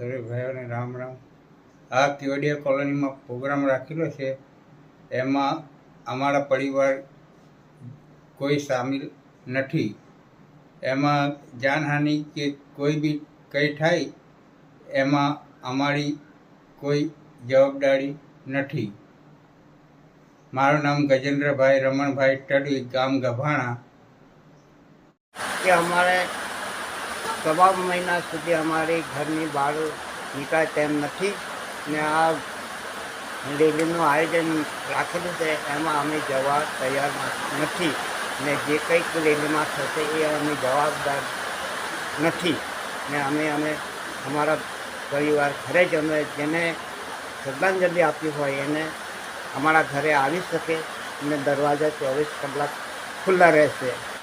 રામ રામ. આ કેવડિયા કોલોનીમાં પ્રોગ્રામ રાખેલો છે. એમાં અમારા પરિવાર કોઈ સામેલ નથી. એમાં જાનહાનિ કે કોઈ બી કંઈ થાય, એમાં અમારી કોઈ જવાબદારી નથી. મારું નામ ગજેન્દ્રભાઈ રમણભાઈ ટડવી, ગામ ગભાણા. કે અમારે સવા મહિના સુધી અમારી ઘરની બહાર નીકળાય તેમ નથી. ને આ રેલીનું આયોજન રાખેલું છે, એમાં અમે જવા તૈયાર નથી. ને જે કંઈક રેલીમાં થશે એ અમે જવાબદાર નથી. ને અમે અમે અમારા પરિવાર ઘરે જ અમે જેને શ્રદ્ધાંજલિ આપી હોય એને અમારા ઘરે આવી શકે અને દરવાજા ચોવીસ કલાક ખુલ્લા રહેશે.